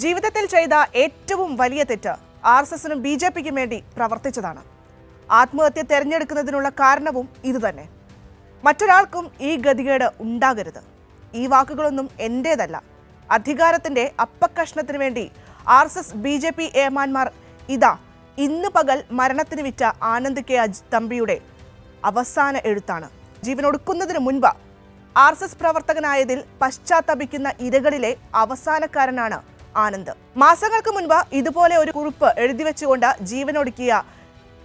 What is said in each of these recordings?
ജീവിതത്തിൽ ചെയ്ത ഏറ്റവും വലിയ തെറ്റ് ആർ എസ് എസിനും ബി ജെ പിക്കും വേണ്ടി പ്രവർത്തിച്ചതാണ്. ആത്മഹത്യ തെരഞ്ഞെടുക്കുന്നതിനുള്ള കാരണവും ഇതുതന്നെ. മറ്റൊരാൾക്കും ഈ ഗതികേട് ഉണ്ടാകരുത്. ഈ വാക്കുകളൊന്നും എന്റേതല്ല അധികാരത്തിന്റെ അപ്പക്കഷ്ണത്തിന് വേണ്ടി R S S B J P ഏമാന്മാർ ഇതാ ഇന്ന് പകൽ മരണത്തിന് വിറ്റ ആനന്ദ് കെ അജ് തമ്പിയുടെ അവസാന എഴുത്താണ്. ജീവനൊടുക്കുന്നതിന് മുൻപ് ആർ എസ് എസ് പ്രവർത്തകനായതിൽ പശ്ചാത്തപിക്കുന്ന ഇരകളിലെ അവസാനക്കാരനാണ് ആനന്ദ്. മാസങ്ങൾക്ക് മുൻപ് ഇതുപോലെ ഒരു കുറിപ്പ് എഴുതി വെച്ചുകൊണ്ട് ജീവനൊടുക്കിയ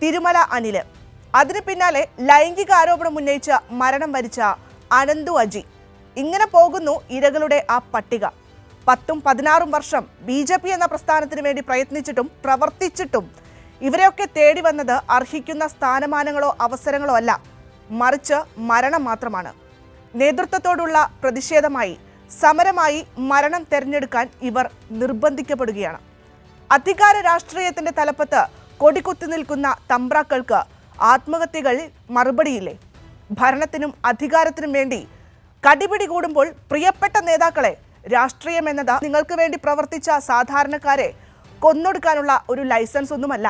തിരുമല അനിൽ. അതിന് പിന്നാലെ ലൈംഗിക ആരോപണം ഉന്നയിച്ച് മരണം വരിച്ച അനന്തു അജി. ഇങ്ങനെ പോകുന്നു ഇരകളുടെ ആ പട്ടിക. പത്തും പതിനാറും വർഷം ബി ജെ പി എന്ന പ്രസ്ഥാനത്തിന് വേണ്ടി പ്രയത്നിച്ചിട്ടും പ്രവർത്തിച്ചിട്ടും ഇവരെയൊക്കെ തേടി വന്നത് അർഹിക്കുന്ന സ്ഥാനമാനങ്ങളോ അവസരങ്ങളോ അല്ല. മറിച്ച് മരണം മാത്രമാണ്. നേതൃത്വത്തോടുള്ള പ്രതിഷേധമായി സമരമായി മരണം തെരഞ്ഞെടുക്കാൻ ഇവർ നിർബന്ധിക്കപ്പെടുകയാണ്. അധികാര രാഷ്ട്രീയത്തിന്റെ തലപ്പത്ത് കൊടികുത്തി നിൽക്കുന്ന തമ്പ്രാക്കൾക്ക് ആത്മഹത്യകൾ മറുപടിയില്ലേ? ഭരണത്തിനും അധികാരത്തിനും വേണ്ടി കടിപിടി കൂടുമ്പോൾ പ്രിയപ്പെട്ട നേതാക്കളെ രാഷ്ട്രീയം എന്നത് നിങ്ങൾക്ക് വേണ്ടി പ്രവർത്തിച്ച സാധാരണക്കാരെ കൊന്നൊടുക്കാനുള്ള ഒരു ലൈസൻസ് ഒന്നുമല്ല.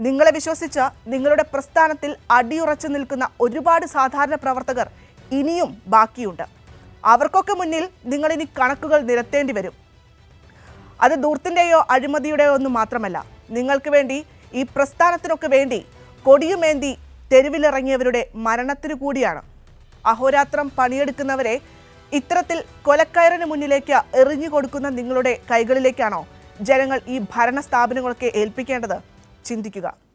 നിങ്ങളെ വിശ്വസിച്ച് നിങ്ങളുടെ പ്രസ്ഥാനത്തിൽ അടിയുറച്ചു നിൽക്കുന്ന ഒരുപാട് സാധാരണ പ്രവർത്തകർ ഇനിയും ബാക്കിയുണ്ട്. അവർക്കൊക്കെ മുന്നിൽ നിങ്ങൾ ഇനി കണക്കുകൾ നിരത്തേണ്ടി വരും. അത് ദൂർത്തിന്റെയോ അഴിമതിയുടെയോ ഒന്നും മാത്രമല്ല. നിങ്ങൾക്ക് വേണ്ടി ഈ പ്രസ്ഥാനത്തിനൊക്കെ വേണ്ടി കൊടിയുമേന്തി തെരുവിലിറങ്ങിയവരുടെ മരണത്തിനു കൂടിയാണ്. അഹോരാത്രം പണിയെടുക്കുന്നവരെ ഇത്തരത്തിൽ കൊലക്കയറിന് മുന്നിലേക്ക് എറിഞ്ഞു കൊടുക്കുന്ന നിങ്ങളുടെ കൈകളിലേക്കാണോ ജനങ്ങൾ ഈ ഭരണ സ്ഥാപനങ്ങളൊക്കെ ഏൽപ്പിക്കേണ്ടത്? ചിന്തിക്കുക.